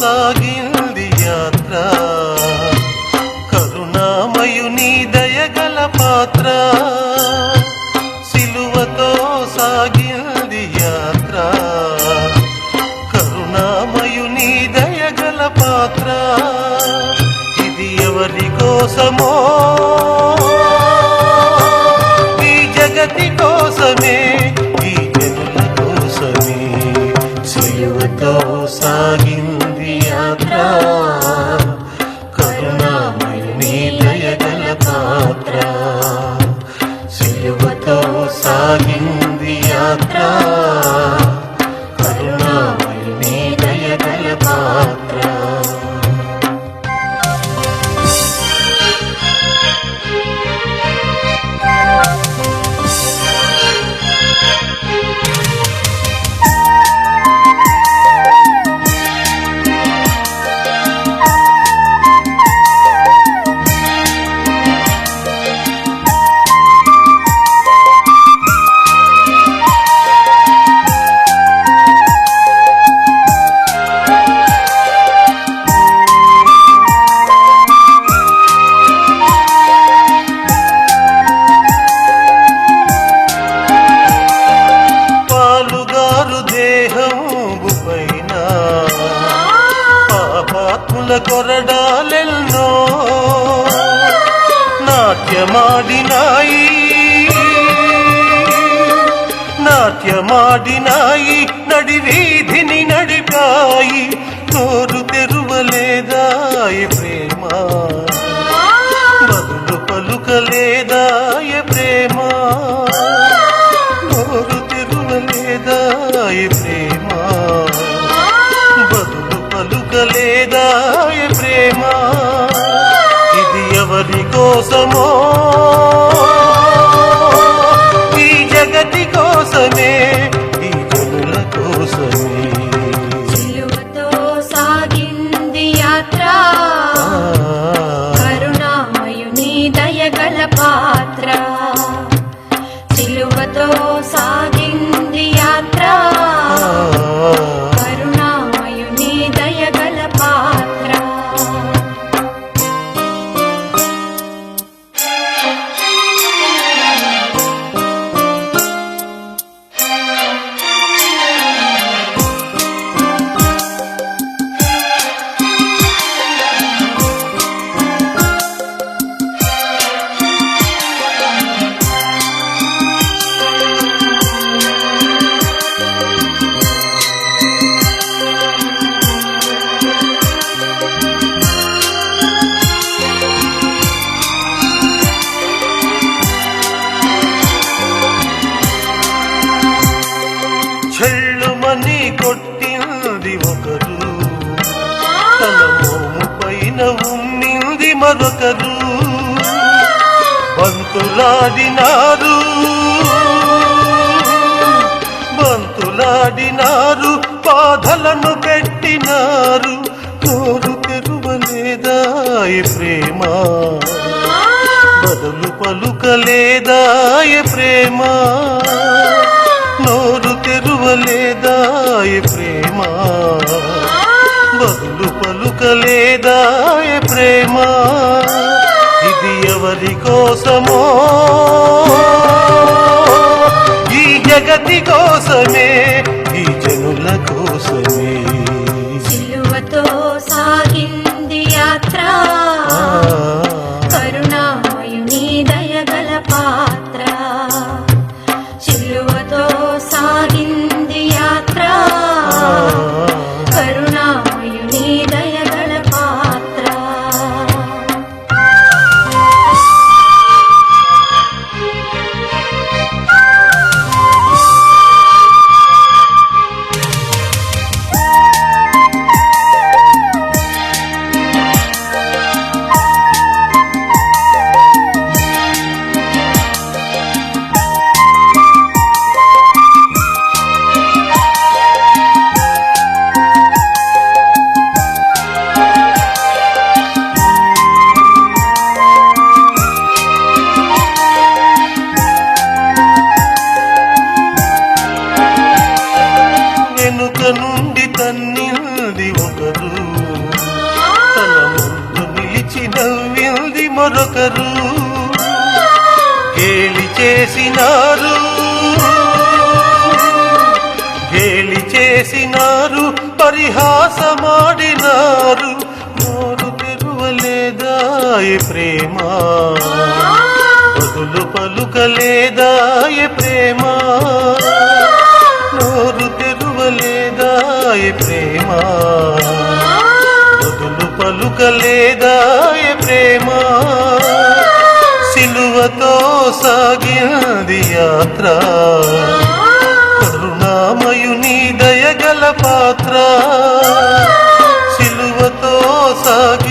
సాగింది యాత్ర. కరుణామయుని దయగల పాత్ర. సిలువతో సాగింది యాత్ర. కరుణామయుని దయగల పాత్ర. ఇది ఎవరి కోసమో? ఈ జగతి కోసమే. పాపాత్ముల కొరడాలెన్నో నాట్యమాడినాయి. నాట్యమాడినాయి నడి వీధిని నడిపాయి. తోరు తెరువలేదాయి ప్రేమ. బదులు పలుకలేదాయ ప్రేమ కోసమో? ఈ జగతి కోసమే ఈ జనుల కోసమే. సిలువతో సాగింది యాత్ర. కరుణామయుని దయగల చెల్లుమని కొట్టింది ఒకరు. తన మోము పైన ఉమ్మింది మరొకరు. బంతులాడినారు. బంతులాడినారు బాధలను పెట్టినారు. నోరు తెరువలేదాయి ప్రేమ. బదులు పలుకలేదాయ ప్రేమ. నోరు తెరువలేదాయ ప్రేమ? బదులు పలుకలేదాయ ప్రేమ? ఇది ఎవరి కోసమో? ఈ జగతి కోసమే చేసినారు. గేలి చేసినారు పరిహాసమాడినారు. నోరు తెరువలేదాయ ప్రేమ? బదులు పలుకలేదాయ ప్రేమ? నోరు తెరువలేదాయ ప్రేమ? బదులు పలుకలేదాయ సాగినది యాత్ర. కరుణామయుని దయగల పాత్ర. సిలువతో సాగి